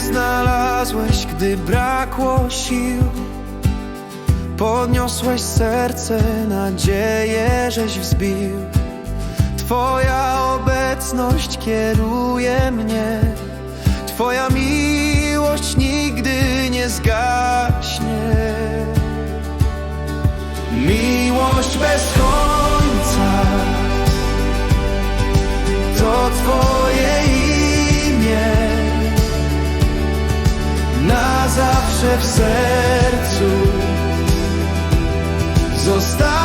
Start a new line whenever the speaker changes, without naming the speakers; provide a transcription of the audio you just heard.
znalazłeś, gdy brakło sił. Podniosłeś serce, nadzieję, żeś wzbił. Twoja obecność kieruje mnie. Twoja miłość nigdy nie zgaśnie. Zawsze w sercu. Zostaniesz